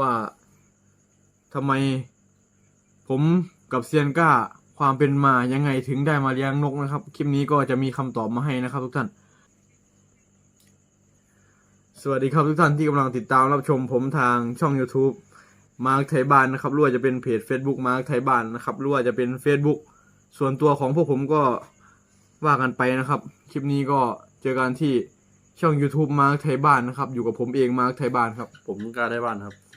ว่าทำไมผมกับเซียนก้าความเป็นมายังไงถึงได้มาเลี้ยงนกนะครับ คลิปนี้ก็จะมีคำตอบมาให้นะครับทุกท่าน สวัสดีครับทุกท่านที่กำลังติดตามรับชมผมทางช่อง YouTube มาร์คไทยบ้านนะครับรือว่าจะเป็นเพจ Facebook มาร์คไทยบ้านนะครับรือว่าจะเป็น Facebook ส่วนตัวของพวกผมก็ว่ากันไปนะครับ คลิปนี้ก็เจอกันที่ช่อง YouTube มาร์คไทยบ้านนะครับ อยู่กับผมเองมาร์คไทยบ้านครับ ผมกล้าได้บ้านครับ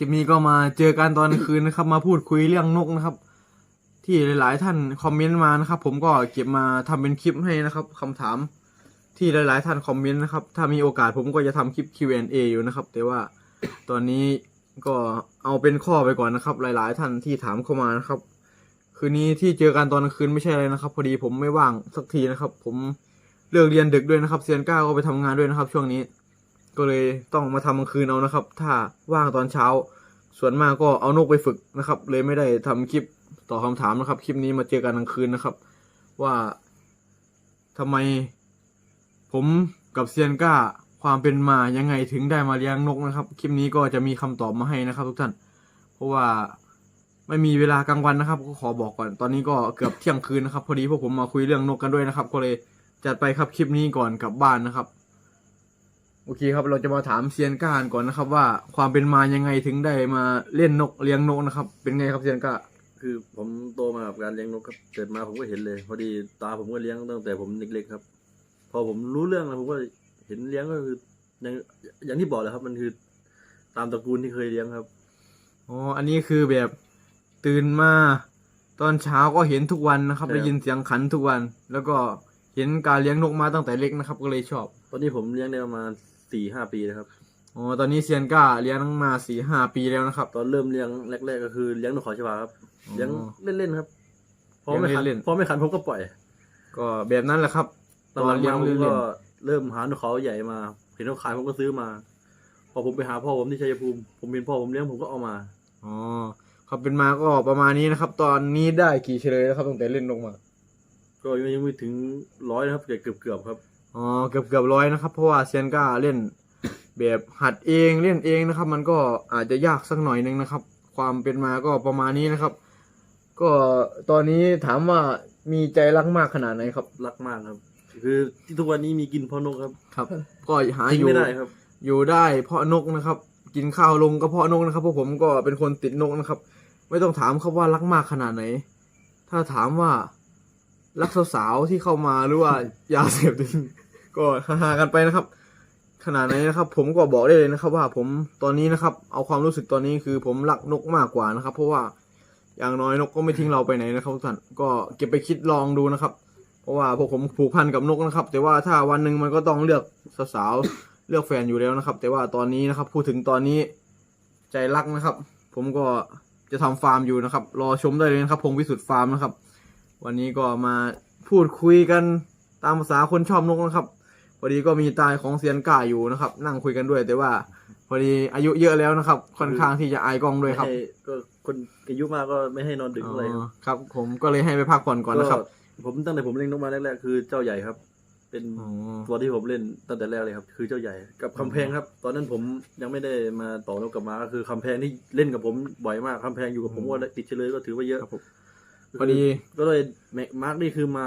ลิปนี้ก็มาเจอกันตอนคืนนะครับ มาพูดคุยเรื่องนกนะครับ ที่หลาย ๆ ท่านคอมเมนต์มานะครับ ผมก็เก็บมาทำเป็นคลิปให้นะครับคำถามที่หลาย ๆ ท่านคอมเมนต์นะครับ ถ้ามีโอกาสผมก็จะทำคลิป Q&A อยู่นะครับ แต่ว่าตอนนี้ก็เอาเป็นข้อไปก่อนนะครับ หลาย ๆ ท่านที่ถามเข้ามานะครับ คืนนี้ที่เจอกันตอนคืนไม่ใช่อะไรนะครับ พอดีผมไม่ว่างสักทีนะครับ ผมเลิกเรียนดึกด้วยนะครับเซียนก้าก็ไปทำงานด้วยนะครับ ช่วงนี้ ก็เลยต้องมาทำกลางคืนเอานะครับ ถ้าว่างตอนเช้า ส่วนมากก็เอานกไปฝึกนะครับ เลยไม่ได้ทำคลิปตอบคำถามนะครับ คลิปนี้มาเจอกันกลางคืนนะครับ ว่าทำไม ผมกับเซียนก้าความเป็นมายังไงถึงได้มาเลี้ยงนกนะครับ คลิปนี้ก็จะมีคำตอบมาให้นะครับ ทุกท่าน เพราะว่าไม่มีเวลากลางวันนะครับ ก็ขอบอกก่อน ตอนนี้ก็เกือบเที่ยงคืนนะครับ พอดีพวกผมมาคุยเรื่องนกกันด้วยนะครับ ก็เลยจัดไปครับคลิปนี้ก่อนกลับบ้านนะครับ โอเคครับเราจะมาถามเซียนก้านก่อนนะครับ ว่าความเป็นมายังไงถึงได้มาเล่นนกเลี้ยงนกนะครับ เป็นไงครับเซียนก้าคือผมโตมากับการเลี้ยงนกครับเกิดมาผมก็เห็นเลย พอดีตาผมก็เลี้ยงตั้งแต่ผมเล็กๆครับ พอผมรู้เรื่องแล้วผมก็เห็นเลี้ยงก็คืออย่างอย่างที่บอกเลยครับ มันคือตามตระกูลที่เคยเลี้ยงครับ อ๋ออันนี้คือแบบตื่นมาตอนเช้าก็เห็นทุกวันนะครับใช่ครับ ได้ยินเสียงขันทุกวัน แล้วก็เห็นการเลี้ยงนกมาตั้งแต่เล็กนะครับ ก็เลยชอบ ตอนนี้ผมเลี้ยงได้ประมาณ สี่ห้าปีแล้วครับ อ๋อ ตอนนี้เซียนก้าเลี้ยงมาสี่ห้าปีแล้วนะครับ ตอนเริ่มเลี้ยงแรกๆก็คือเลี้ยงนกเขาชวาครับอ๋อเลี้ยงเล่นๆครับพอไม่ขันเลี้ยงเล่นๆ พอไม่ขันผมก็ปล่อยก็แบบนั้นแหละครับ ตอนหลังเลี้ยมางผมเล่ก็นเริ่มหานกเขาใหญ่มา เห็นเขาขายผมก็ซื้อมา พอผมไปหาพ่อผมที่ชัยภูมิ ผมเห็นพ่อผมเลี้ยงผมก็เอามา ๆอ๋อความเป็นมาก็ประมาณนี้นะครับ ตอนนี้ได้กี่เฉลยแล้วครับตั้งแต่เล่นนกมา ก็ยังไม่ถึงร้อยนะครับเกือบเกือบๆครับ อ๋อเกือบเกือบร้อยนะครับ เพราะว่าเซียนก้าเล่นแบบหัดเองเล่นเองนะครับ มันก็อาจจะยากสักหน่อยนึงนะครับ ความเป็นมาก็ประมาณนี้นะครับ ก็ตอนนี้ถามว่ามีใจรักมากขนาดไหนครับ รักมากครับ คือที่ทุกวันนี้มีกินเพราะนกครับครับ ก็หาทิ้องยู่ไม่ได้ครับ อยู่ได้เพราะนกนะครับ กินข้าวลงก็เพราะนกนะครับเพราะผมก็เป็นคนติดนกนะครับ ไม่ต้องถามครับว่ารักมากขนาดไหน ถ้าถามว่ารักสาวๆที่เข้ามาหรือว่ายาเสพติด ก็ฮาๆกันไปนะครับ ขนาดไหนนะครับ ผมก็บอกได้เลยนะครับ ว่าผมตอนนี้นะครับ เอาความรู้สึกตอนนี้คือผมรักนกมากกว่านะครับ เพราะว่าอย่างน้อยนกก็ไม่ทิ้งเราไปไหนนะครับทุกท่านก็เก็บไปคิดลองดูนะครับ เพราะว่าพวกผมผูกพันกับนกนะครับ แต่ว่าถ้าวันหนึ่งมันก็ต้องเลือกสาวๆเลือกแฟนอยู่แล้วนะครับ แต่ว่าตอนนี้นะครับ พูดถึงตอนนี้ใจรักนะครับ ผมก็จะทำฟาร์มอยู่นะครับ รอชมได้เลยนะครับพงวิสุทธ์ฟาร์มนะครับ วันนี้ก็มาพูดคุยกันตามภาษาคนชอบนกนะครับ พอดีก็มีตายของเซียนก่าอยู่นะครับ นั่งคุยกันด้วย แต่ว่าพอดีอายุเยอะแล้วนะครับ ค่อนข้างที่จะอายกล้องด้วยครับไม่ให้ก็คนอายุมากก็ไม่ให้นอนดึกอะไรครับอ๋อครับ ผมก็เลยให้ไปพักผ่อนก่อนนะครับ ผมตั้งแต่ผมเลี้ยงนกมาแรกๆคือเจ้าใหญ่ครับ เป็นอ๋อ ตัวที่ผมเล่นตั้งแต่แรกเลยครับ คือเจ้าใหญ่กับคำแพงครับ ตอนนั้นผมยังไม่ได้มาต่อนกกับมาก็คือคำแพงที่เล่นกับผมบ่อยมากคำแพงอยู่กับผมว่าติดเฉลยก็ถือว่าเยอะครับผม พอดี ก็เลยแม็กมาร์กนี่คือมา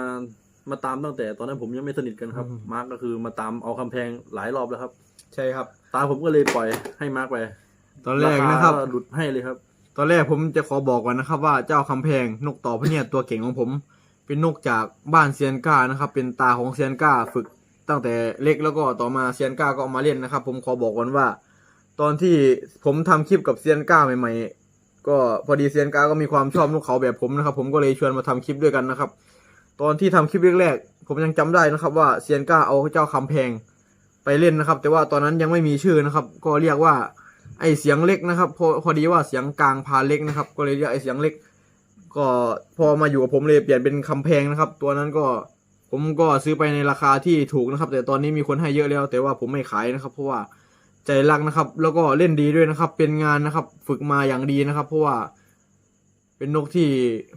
มาตามตั้งแต่ตอนนั้นผมยังไม่สนิทกันครับ อืม มาร์กก็คือมาตามเอาคำแพงหลายรอบแล้วครับ ใช่ครับ ตาผมก็เลยปล่อยให้มาร์กไปตอนแรกนะครับาาหลุดให้เลยครับ ตอนแรกผมจะขอบอกก่อนนะครับ ว่าเจ้าคำแพงนกต่อพระเนียดตัวเก่งของผม เป็นนกจากบ้านเซียนก้านะครับ เป็นตาของเซียนก้าฝึกตั้งแต่เล็กแล้วก็ต่อมาเซียนก้าก็เอามาเล่นนะครับ ผมขอบอกก่อนว่า ตอนที่ผมทำคลิปกับเซียนก้าใหม่ ๆ ก็พอดีเซียนก้าก็มีความชอบนกเขาแบบผมนะครับ ผมก็เลยชวนมาทำคลิปด้วยกันนะครับ ตอนที่ทำคลิปแรกๆผมยังจำได้นะครับ ว่าเซียนก้าเอาเจ้าคำแพงไปเล่นนะครับ แต่ว่าตอนนั้นยังไม่มีชื่อนะครับ ก็เรียกว่า ไอเสียงเล็กนะครับพอพอดีว่าเสียงกลางพาเล็กนะครับ ก็เลยเรียกไอเสียงเล็ก ก็พอมาอยู่กับผมเลยเปลี่ยนเป็นคำแพงนะครับ ตัวนั้นก็ผมก็ซื้อไปในราคาที่ถูกนะครับ แต่ตอนนี้มีคนให้เยอะแล้ว แต่ว่าผมไม่ขายนะครับ เพราะว่าใจรักนะครับ แล้วก็เล่นดีด้วยนะครับ เป็นงานนะครับ ฝึกมาอย่างดีนะครับ เพราะว่าเป็นนกที่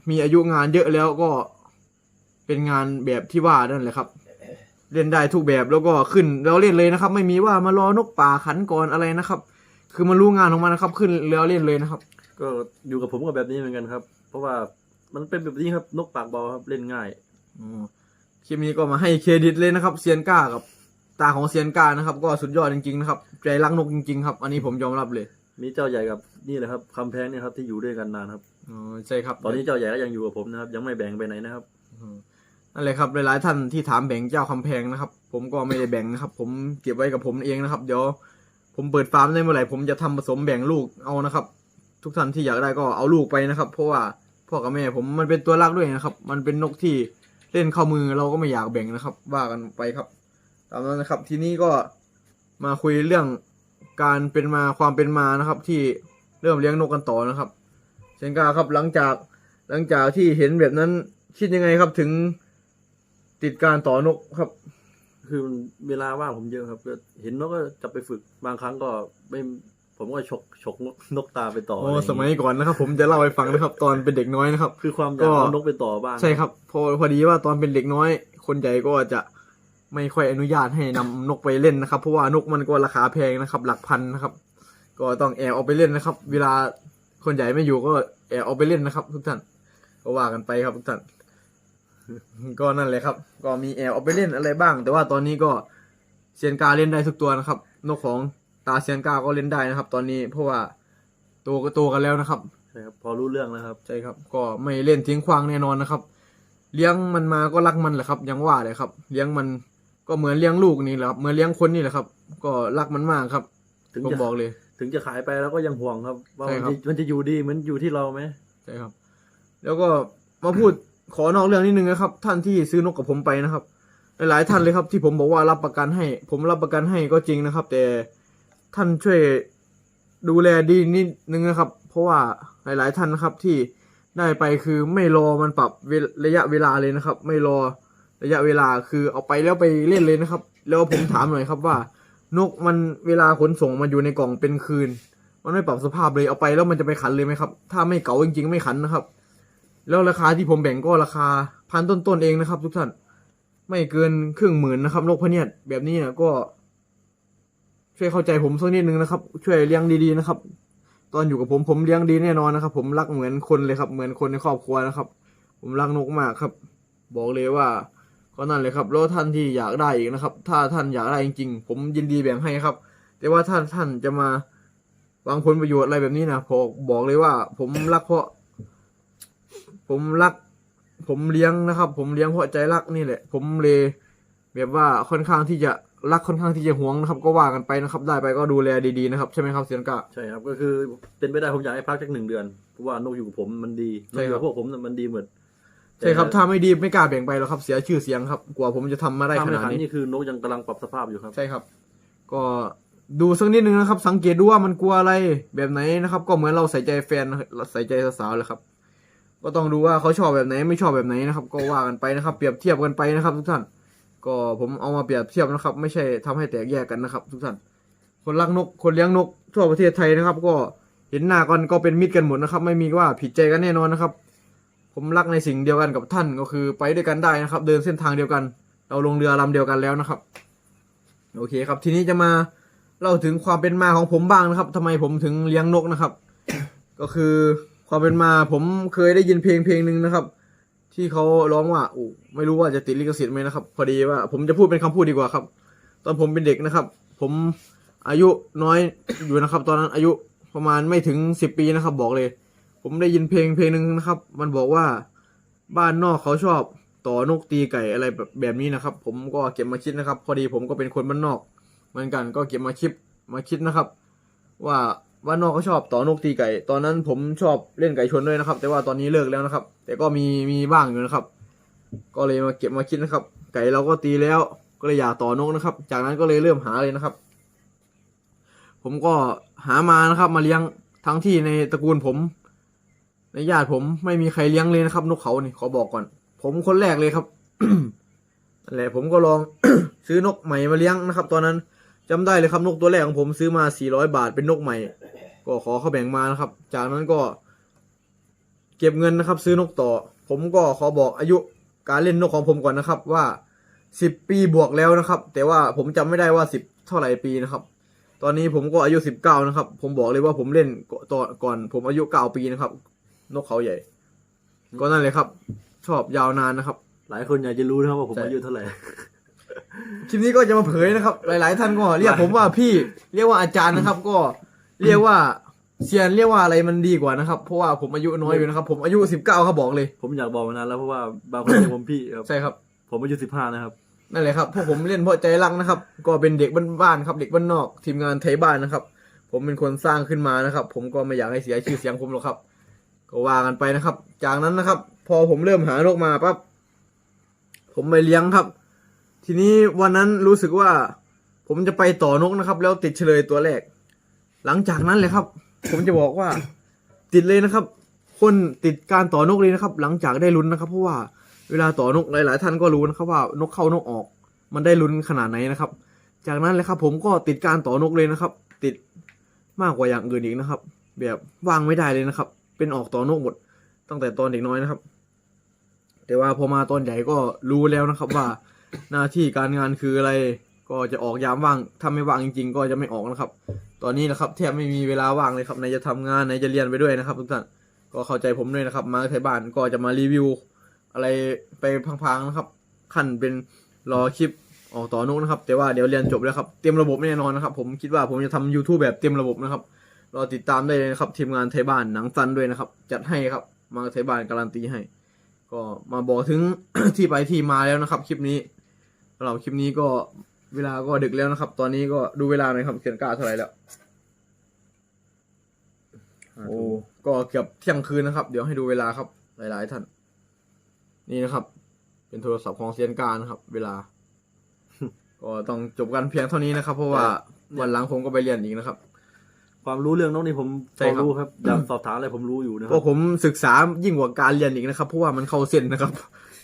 มีอายุงานเยอะแล้วก็ เป็นงานแบบที่ว่านั่นแหละครับ เล่นได้ทุกแบบแล้วก็ขึ้นแล้วเล่นเลยนะครับ ไม่มีว่ามารอนกป่าขันก่อนอะไรนะครับ คือมันรู้งานของมันนะครับ ขึ้นเรือเล่นเลยนะครับ ก็อยู่กับผมก็แบบนี้เหมือนกันครับ เพราะว่ามันเป็นแบบนี้ครับนกปากเบาครับเล่นง่ายอ๋อคลิปนี้ก็มาให้เครดิตเลยนะครับเซียนก้ากับ ตาของเซียนก้านะครับ ก็สุดยอดจริงๆนะครับใจรักนกจริงๆครับอันนี้ผมยอมรับเลย มีเจ้าใหญ่กับนี่แหละครับคำแพงเนี่ยครับที่อยู่ด้วยกันนานครับอ๋อใช่ครับ ตอนนี้เจ้าใหญ่ก็ยังอยู่กับผมนะครับ ยังไม่แบ่งไปไหนนะครับ อืม นั่นแหละครับหลายๆท่านที่ถามแบ่งเจ้าคำแพงนะครับ ผมก็ไม่ได้แบ่งนะครับ ผมเก็บไว้กับผมเองนะครับ เดี๋ยวผมเปิดฟาร์มได้เมื่อไหร่ผมจะทำผสมแบ่งลูกเอานะครับ ทุกท่านที่อยากได้ก็เอาลูกไปนะครับ เพราะว่าพ่อกับแม่ผมมันเป็นตัวรักด้วยนะครับ มันเป็นนกที่เล่นเข้ามือเราก็ไม่อยากแบ่งนะครับว่ากันไปครับตามนั้นนะครับ ทีนี้ก็มาคุยเรื่องการเป็นมาความเป็นมานะครับ ที่เริ่มเลี้ยงนกกันต่อนะครับเชนกาครับหลังจากหลังจากที่เห็นแบบนั้นคิดยังไงครับถึง ติดการต่อนกครับ คือเวลาว่างผมเยอะครับก็เห็นนกก็จะไปฝึกบางครั้งก็ไม่ผมก็ฉกฉกนกนกตาไปต่อโอ้อะไรอางงี้สมัยก่อนนะครับผมจะเล่าให้ฟังนะครับ ตอนเป็นเด็กน้อยนะครับ คือความอยากก็เอานกไปต่อบ้างใช่ครับพอพอดีว่าตอนเป็นเด็กน้อย คนใหญ่ก็จะไม่ค่อยอนุญาตให้นำนกไปเล่นนะครับ เพราะว่านกมันก็ราคาแพงนะครับ หลักพันนะครับ ก็ต้องแอบเอาไปเล่นนะครับ เวลาคนใหญ่ไม่อยู่ก็แอบเอาไปเล่นนะครับ ทุกท่านก็ว่ากันไปครับทุกท่าน ก็นั่นแหละครับ ก็มีแอบเอาไปเล่นอะไรบ้าง แต่ว่าตอนนี้ก็เซียนกาเล่นได้ทุกตัวนะครับ นกของตาเซียนกาก็เล่นได้นะครับ ตอนนี้เพราะว่าโตก็โตกันแล้วนะครับใช่ครับพอรู้เรื่องแล้วครับใช่ครับ ก็ไม่เล่นทิ้งขว้างแน่นอนนะครับ เลี้ยงมันมาก็รักมันแหละครับอยังว่าเลยครับ เลี้ยงมันก็เหมือนเลี้ยงลูกนี่แหละครับเหมือนเลี้ยงคนนี่แหละครับ ก็รักมันมากครับถึงผมจะบอกเลย ถึงจะขายไปแล้วก็ยังห่วงครับ ว่าใช่มันครับจะมันจะอยู่ดีเหมือนอยู่ที่เราไหมใช่ครับ แล้วก็มาพูด ขอนอกเรื่องนิดนึงนะครับ ท่านที่ซื้อนกกับผมไปนะครับ หลายๆท่านเลยครับ ที่ผมบอกว่ารับประกันให้ ผมรับประกันให้ก็จริงนะครับ แต่ท่านช่วยดูแลดีนิดนึงนะครับ เพราะว่าหลาย ๆ ท่านนะครับที่ได้ไปคือไม่รอมันปรับระยะเวลาเลยนะครับ ไม่รอระยะเวลาคือเอาไปแล้วไปเล่นเลยนะครับ แล้วผมถามหน่อยครับว่า นกมันเวลาขนส่งมาอยู่ในกล่องเป็นคืน มันไม่ปรับสภาพเลยเอาไปแล้วมันจะไปขันเลยไหมครับ ถ้าไม่เก๋าจริง ๆ ไม่ขันนะครับ แล้วราคาที่ผมแบ่งก็ราคาพันต้นๆเองนะครับ ทุกท่าน ไม่เกินครึ่งหมื่นนะครับนกพะเนียดแบบนี้นะก็ช่วยเข้าใจผมสักนิดนึงนะครับ ช่วยเลี้ยงดีๆนะครับ ตอนอยู่กับผมผมเลี้ยงดีแน่นอนนะครับ ผมรักเหมือนคนเลยครับ เหมือนคนในครอบครัวนะครับ ผมรักนกมากครับ บอกเลยว่าก็นั่นเลยครับแล้วท่านที่อยากได้อีกนะครับ ถ้าท่านอยากได้จริงๆ ผมยินดีแบ่งให้ครับ แต่ว่าถ้านท่านจะมาวางผลประโยชน์อะไรแบบนี้นะผมบอกเลยว่าผมรักเพราะ ผมรัก ผมเลี้ยงนะครับ ผมเลี้ยงเพราะใจรักนี่แหละ ผมเลยแบบว่าค่อนข้างที่จะรักค่อนข้างที่จะหวงนะครับ ก็ว่ากันไปนะครับ ได้ไปก็ดูแลดีๆนะครับ ใช่ไหมครับเซียนกาใช่ครับก็คือเป็นไปได้ผมอยากให้พักสักหนึ่งเดือนเพราะว่านกอยู่กับผมมันดีนใช่กอครับยู่กับพวกผมน่ะมันดีหมดใช่ครับถ้าไม่ดีไม่กล้าแบ่งไปหรอกครับ เสียชื่อเสียงครับ กว่าผมจะทำมาได้ถ้าขไม่นาดขันนี้ นี่คือนกยังกำลังปรับสภาพอยู่ครับ ใช่ครับ ก็ดูสักนิดนึงนะครับ สังเกตดูว่ามันกลัวอะไรแบบไหนนะครับ ก็เหมือนเราใส่ใจแฟนใส่ใจสาวๆเลยครับ ก็ต้องดูว่าเขาชอบแบบไหนไม่ชอบแบบไหนนะครับ ก็ว่ากันไปนะครับ เปรียบเทียบกันไปนะครับ ทุกท่าน ก็ผมเอามาเปรียบเทียบนะครับ ไม่ใช่ทำให้แตกแยกกันนะครับ ทุกท่าน คนรักนก คนเลี้ยงนกทั่วประเทศไทยนะครับ ก็เห็นหน้ากันก็เป็นมิตรกันหมดนะครับ ไม่มีว่าผิดใจกันแน่นอนนะครับ ผมรักในสิ่งเดียวกันกับท่านก็คือไปด้วยกันได้นะครับ เดินเส้นทางเดียวกัน เราลงเรือลำเดียวกันแล้วนะครับ โอเคครับ ทีนี้จะมาเล่าถึงความเป็นมาของผมบ้างนะครับทำไมผมถึงเลี้ยงนกนะครับ ก็คือ ความเป็นมาผมเคยได้ยินเพลงเพลงหนึ่งนะครับ ที่เขาร้องว่าโอ้ไม่รู้ว่าจะติดลิขสิทธิ์ไหมนะครับ พอดีว่า ผมจะพูดเป็นคำพูดดีกว่าครับ ตอนผมเป็นเด็กนะครับ ผมอายุน้อยอยู่นะครับ ตอนนั้นอายุประมาณไม่ถึงสิบปีนะครับ บอกเลย ผมได้ยินเพลงเพลงหนึ่งนะครับ มันบอกว่าบ้านนอกเขาชอบต่อนกตีไก่อะไรแบบแบบนี้นะครับ ผมก็เก็บมาคิดนะครับ พอดีผมก็เป็นคนบ้านนอก เหมือนกันก็เก็บมาคิดมาคิดนะครับ ว่า บ้านนอกเขาชอบต่อนกตีไก่ ตอนนั้นผมชอบเล่นไก่ชนด้วยนะครับ แต่ว่าตอนนี้เลิกแล้วนะครับ แต่ก็มีมีบ้างอยู่นะครับ ก็เลยมาเก็บมาคิดนะครับ ไก่เราก็ตีแล้ว ก็เลยอยากต่อนกนะครับ จากนั้นก็เลยเริ่มหาเลยนะครับ ผมก็หามานะครับ มาเลี้ยงทั้งที่ในตระกูลผม ในญาติผมไม่มีใครเลี้ยงเลยนะครับ นกเขานี่ขอบอกก่อน ผมคนแรกเลยครับแหละผมก็ลองซื้อนกใหม่มาเลี้ยงนะครับ ตอนนั้น จำได้เลยครับนกตัวแรกของผมซื้อมา 400 บาทเป็นนกใหม่ ก็ขอเขาแบ่งมานะครับ จากนั้นก็เก็บเงินนะครับ ซื้อนกต่อ ผมก็ขอบอกอายุการเล่นนกของผมก่อนนะครับว่า 10 ปีบวกแล้วนะครับ แต่ว่าผมจำไม่ได้ว่า 10 เท่าไหร่ปีนะครับ ตอนนี้ผมก็อายุสิบเก้านะครับ ผมบอกเลยว่าผมเล่นก่อนตอนก่อน ผมอายุเก้าปีนะครับ นกเขาใหญ่ ก็นั่นเลยครับ ชอบยาวนานนะครับ หลายคนอยากจะรู้นะครับว่าผมอายุเท่าไหร่ คลิปนี้ก็จะมาเผยนะครับ หลาย ๆ ท่านก็เรียกผมว่าพี่เรียกว่าอาจารย์นะครับ ก็เรียกว่าเซียนเรียกว่าอะไรมันดีกว่านะครับ เพราะว่าผมอายุน้อยอยู่นะครับ ผมอายุสิบเก้าครับบอกเลย ผมอยากบอกมานานแล้วเพราะว่าบางคนเรียกผมพี่ครับใช่ครับ ผมอายุสิบห้านะครับนั่นแหละครับพวกผมเล่นเพราะใจรักนะครับ ก็เป็นเด็กบ้านๆครับเด็กบ้านนอก ทีมงานไทยบ้านนะครับ ผมเป็นคนสร้างขึ้นมานะครับ ผมก็ไม่อยากให้เสียชื่อเสียงผมหรอกครับ ก็ว่ากันไปนะครับ จากนั้นนะครับ พอผมเริ่มหานกมาปั๊บผมไปเลี้ยงครับ ทีนี้วันนั้นรู้สึกว่า ผมจะไปต่อนกนะครับ แล้วติดเฉลยตัวแรก หลังจากนั้นเลยครับ ผมจะบอกว่า ติดเลยนะครับ คนติดการต่อนกเลยนะครับ หลังจากได้ลุ้นนะครับ เพราะว่าเวลาต่อนกหลายๆ ท่านก็รู้นะครับว่านกเข้านกออก มันได้ลุ้นขนาดไหนนะครับ จากนั้นเลยครับ ผมก็ติดการต่อนกเลยนะครับ ติดมากกว่าอย่างอื่นอีกนะครับ แบบวางไม่ได้เลยนะครับ เป็นออกต่อนกหมด ตั้งแต่ตอนเด็กน้อยนะครับ แต่ว่าพอมาตอนใหญ่ก็รู้แล้วนะครับว่า หน้าที่การงานคืออะไร ก็จะออกยามว่างถ้าไม่ว่างจริง ๆ ก็จะไม่ออกนะครับ ตอนนี้นะครับแทบไม่มีเวลาว่างเลยครับไหนจะทำงานไหนจะเรียนไปด้วยนะครับทุกท่านก็เข้าใจผมด้วยนะครับ มาไทยบ้านก็จะมารีวิว อะไรไปพังๆนะครับ ขั้นเป็นรอคลิปออกต่อนุกนะครับ แต่ว่าเดี๋ยวเรียนจบแล้วครับเต็มระบบแน่นอนนะครับ ผมคิดว่าผมจะทำ YouTube แบบเต็มระบบนะครับรอติดตามได้เลยนะครับทีมงานไทยบ้านหนังซันด้วยนะครับ จัดให้ครับมาไทยบ้านการันตีให้ ก็มาบอกถึงที่ไปที่มาแล้วนะครับ คลิปนี้ สำหรับคลิปนี้ก็เวลาก็ดึกแล้วนะครับ ตอนนี้ก็ดูเวลาหน่อยครับเขียนกล้าเท่าไหร่แล้วโอ้ก็เกือบเที่ยงคืนนะครับ เดี๋ยวให้ดูเวลาครับ หลาย ๆ ท่าน นี่นะครับ เป็นโทรศัพท์ของเซียนการนะครับ เวลา ก็ต้องจบกันเพียงเท่านี้นะครับ เพราะว่าวันหลังผมก็ไปเรียนอีกนะครับ ความรู้เรื่องนกนี่ผมใช่พอครับรู้ครับอยากสอบถามอะไรผมรู้อยู่นะคเพรับราะผมศึกษายิ่งกว่าการเรียนอีกนะครับ เพราะว่ามันเข้าเส้นนะครับ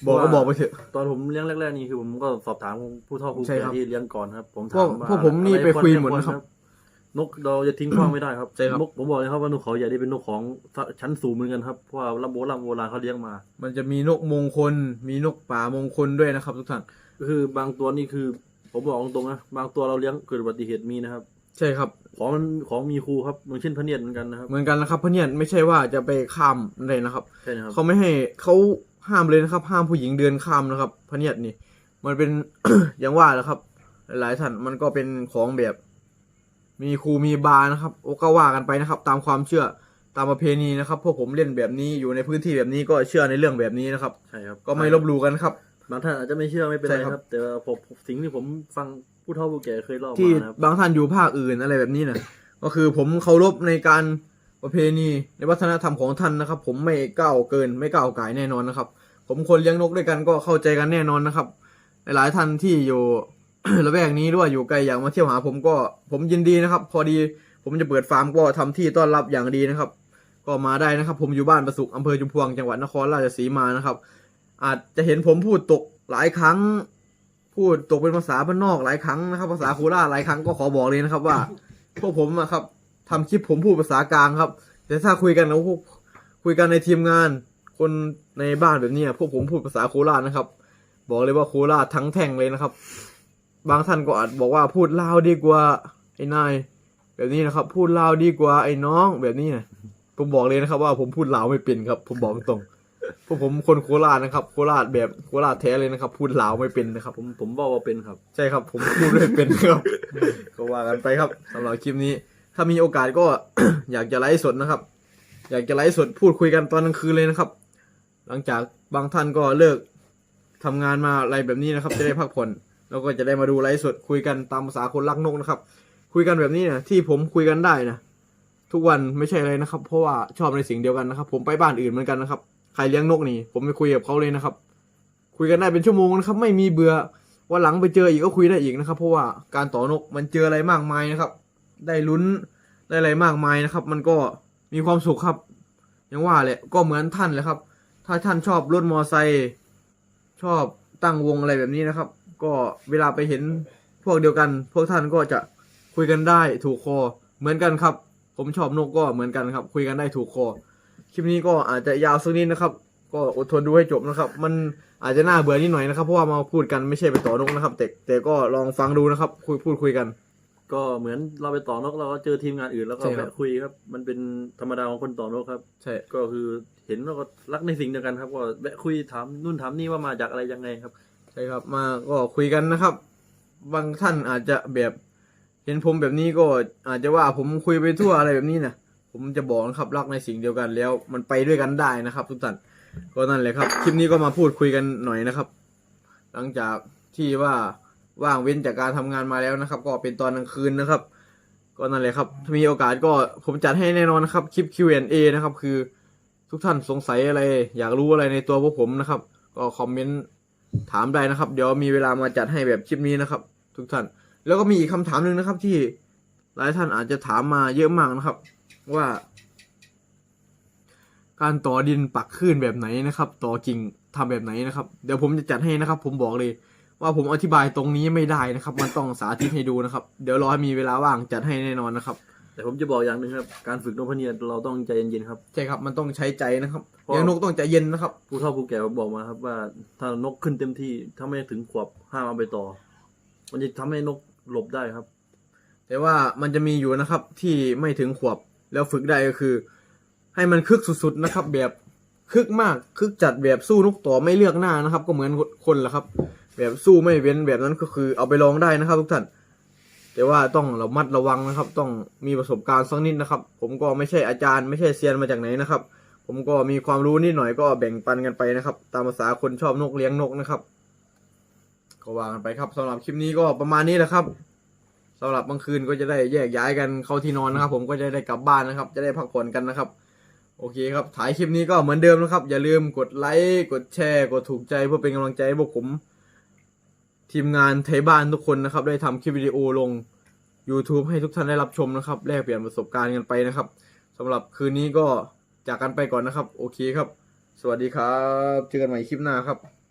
บอกก็ว่า บอกไปเถอะ ตอนผมเลี้ยงแรกๆนี่คือผมก็สอบถามผู้เฒ่าผู้ใช่แก่ครับที่เลี้ยงก่อนครับ ผมพวถากมว่าพวกผมนี่อะไรไปคุยรหมดไนะครับนกเราจะทิ้งขว้างไม่ได้ครับใช่ครับ นกผมบอกเลยครับว่านกเขาใหญ่ได้เป็นนกของชั้นสูงเหมือนกันครับเพราะว่าลำโบราณโบราณเขาเลี้ยงมา มันจะมีนกมงคล มีนกป่ามงคลด้วยนะครับ ทุกท่านก็คือบางตัวนี่คือ ผมบอกตรงๆนะบางตัวเราเลี้ยงเกิดอุบัติเหตุมีนะครับ ใช่ครับ ของมันของมีครูครับเหมือนเช่นพระเนียดเหมือนกันนะครับเหมือนกันนะครับเพราะเนี่ยไม่ใช่ว่าจะไปข้ามอะไรนะครับ ใช่นะครับ เขาไม่ให้เขา ห้ามเลยนะครับ ห้ามผู้หญิงเดินข้ามนะครับพระเนียดนี่ มันเป็น อย่างว่าแหละครับ หลายๆท่านมันก็เป็นของแบบ มีครูมีบาร์นะครับโอก็ว่ากันไปนะครับ ตามความเชื่อตามประเพณีนะครับ พวกผมเล่นแบบนี้อยู่ในพื้นที่แบบนี้ก็เชื่อในเรื่องแบบนี้นะครับ ใช่ครับก็ไม่ลบหลู่กันครับ บางท่านอาจจะไม่เชื่อไม่เป็นใช่ไรครับครับแต่ว่าผมสิ่งที่ผมฟังผู้เฒ่าผู้แก่เคยเล่าที่มานะครับ บางท่านอยู่ภาคอื่นอะไรแบบนี้นะก็คือผมเคารพในการ ประเพณีในวัฒนธรรมของท่านนะครับ ผมไม่ก้าวเกินไม่ก้าวไก่แน่นอนนะครับ ผมคนเลี้ยงนกด้วยกันก็เข้าใจกันแน่นอนนะครับ หลายท่านที่อยู่ละแวกนี้ด้วยอยู่ไกลอยากมาเที่ยวหาผมก็ผมยินดีนะครับ พอดีผมจะเปิดฟาร์มก็ทำที่ต้อนรับอย่างดีนะครับ ก็มาได้นะครับ ผมอยู่บ้านประสุกอำเภอจุมพวงจังหวัดนครราชสีมานะครับ อาจจะเห็นผมพูดตกหลายครั้ง พูดตกเป็นภาษาบ้านนอกหลายครั้งนะครับ ภาษาโคราชหลายครั้งก็ขอบอกเลยนะครับว่า พวกผมอะครับ ทำคลิปผมพูดภาษากลางครับ แต่ถ้าคุยกันนะพวกคุยกันในทีมงาน คนในบ้านแบบเนี้ยพวกผมพูดภาษาโคราชนะครับ บอกเลยว่าโคราชทั้งแท่งเลยนะครับ บางท่านก็อาจบอกว่าพูดลาวดีกว่าไอ้นายแบบนี้นะครับ พูดลาวดีกว่าไอ้น้องแบบนี้นะผมบอกเลยนะครับ ว่าผมพูดลาวไม่เป็นครับ ผมบอกตรงๆพวกผมคนโคราชนะครับ โคราชแบบโคราชแท้เลยนะครับ พูดลาวไม่เป็นนะครับ ผมผมบอกว่าเป็นครับ ใช่ครับ ผมพูดไม่เป็นครับ ก็ว่ากันไปครับสำหรับคลิปนี้ ถ้ามีโอกาสก็อยากจะไลฟ์สดนะครับ อยากจะไลฟ์สดพูดคุยกันตอนกลางคืนเลยนะครับ หลังจากบางท่านก็เลิกทำงานมาอะไรแบบนี้นะครับ จะได้พักผ่อนแล้วก็จะได้มาดูไลฟ์สดคุยกันตามภาษาคนรักนกนะครับ คุยกันแบบนี้นะที่ผมคุยกันได้นะทุกวันไม่ใช่อะไรนะครับ เพราะว่าชอบในสิ่งเดียวกันนะครับ ผมไปบ้านอื่นเหมือนกันนะครับใครเลี้ยงนกนี่ ผมไปคุยกับเขาเลยนะครับ คุยกันได้เป็นชั่วโมงนะครับ ไม่มีเบื่อวันหลังไปเจออีกก็คุยได้อีกนะครับ เพราะว่าการต่อนกมันเจออะไรมากมายนะครับ ได้ลุ้นได้อะไรมากมายนะครับ มันก็มีความสุขครับอย่างว่าแหละก็เหมือนท่านแหละครับ ถ้าท่านชอบรถมอไซค์ชอบตั้งวงอะไรแบบนี้นะครับ ก็เวลาไปเห็นพวกเดียวกัน พวกท่านก็จะคุยกันได้ถูกคอเหมือนกันครับ ผมชอบนกก็เหมือนกันครับ คุยกันได้ถูกคอคลิปนี้ก็อาจจะยาวสักนิดนะครับ ก็อดทนดูให้จบนะครับ มันอาจจะน่าเบื่อนิดหน่อยนะครับเพราะว่ามาพูดกันไม่ใช่ไปต่อนกนะครับ แต่แต่ก็ลองฟังดูนะครับ คุยพูดคุยกัน ก็เหมือนเราไปต่อนกเราก็เจอทีมงานอื่นแล้วก็ใช่ครับ แวะคุยครับ มันเป็นธรรมดาของคนต่อนกครับ ใช่ ก็คือเห็นแล้วก็รักในสิ่งเดียวกันครับ ก็แวะคุยถามนู่นถามนี่ว่ามาจากอะไรยังไงครับ ใช่ครับมาก็คุยกันนะครับ บางท่านอาจจะแบบเห็นผมแบบนี้ก็อาจจะว่าผมคุยไปทั่วอะไรแบบนี้นะผมจะบอกนะครับรักในสิ่งเดียวกันแล้ว มันไปด้วยกันได้นะครับ ทุกท่านก็นั่นแหละครับ คลิปนี้ก็มาพูดคุยกันหน่อยนะครับ หลังจากที่ว่า ว่างเว้นจากการทำงานมาแล้วนะครับ ก็เป็นตอนกลางคืนนะครับ ก็นั่นแหละครับถ้ามีโอกาสก็ผมจัดให้แน่นอนนะครับคลิป Q&A นะครับคือทุกท่านสงสัยอะไร อยากรู้อะไรในตัวพวกผมนะครับ ก็คอมเมนต์ถามได้นะครับ เดี๋ยวมีเวลามาจัดให้แบบคลิปนี้นะครับ ทุกท่าน แล้วก็มีอีกคำถามหนึ่งนะครับ ที่หลายท่านอาจจะถามมาเยอะมากนะครับ ว่า การต่อดินปักขึ้นแบบไหนนะครับ ต่อกิ่งทำแบบไหนนะครับ เดี๋ยวผมจะจัดให้นะครับ ผมบอกเลย ว่าผมอธิบายตรงนี้ไม่ได้นะครับ มันต้องสาธิตให้ดูนะครับ เดี๋ยวรอให้มีเวลาว่างจัดให้แน่นอนนะครับ แต่ผมจะบอกอย่างหนึ่งครับ การฝึกนกพะเนียดเราต้องใจเย็นๆครับ ใช่ครับ มันต้องใช้ใจนะครับเพราะ เลี้ยงนกต้องใจเย็นนะครับ ผู้เฒ่าผู้แก่บอกมาครับว่าถ้านกขึ้นเต็มที่ถ้าไม่ถึงขวบห้ามเอาไปต่อ มันจะทำให้นกหลบได้ครับ แต่ว่ามันจะมีอยู่นะครับที่ไม่ถึงขวบแล้วฝึกได้ก็คือ ให้มันคึกสุดๆนะครับ แบบคึกมากคึกจัดแบบสู้นกต่อไม่เลือกหน้านะครับ ก็เหมือนคนแหละครับ แบบสู้ไม่เว้นแบบนั้นก็คือเอาไปลองได้นะครับ ทุกท่าน แต่ว่าต้องระมัดระวังนะครับ ต้องมีประสบการณ์สักนิดนะครับ ผมก็ไม่ใช่อาจารย์ไม่ใช่เซียนมาจากไหนนะครับ ผมก็มีความรู้นิดหน่อยก็แบ่งปันกันไปนะครับ ตามภาษาคนชอบนกเลี้ยงนกนะครับก็ว่ากันไปครับสำหรับคลิปนี้ก็ประมาณนี้แหละครับสำหรับบางคืนก็จะได้แยกย้ายกันเข้าที่นอนนะครับ ผมก็จะได้กลับบ้านนะครับ จะได้พักผ่อนกันนะครับโอเคครับถ่ายคลิปนี้ก็เหมือนเดิมนะครับ อย่าลืมกดไลค์ กดแชร์ กดถูกใจเพื่อเป็นกำลังใจให้พวกผม ทีมงานไทยบ้านทุกคนนะครับ ได้ทำคลิปวิดีโอลง YouTube ให้ทุกท่านได้รับชมนะครับแลกเปลี่ยนประสบการณ์กันไปนะครับสำหรับคืนนี้ก็จากกันไปก่อนนะครับ โอเคครับ สวัสดีครับ เจอกันใหม่คลิปหน้าครับ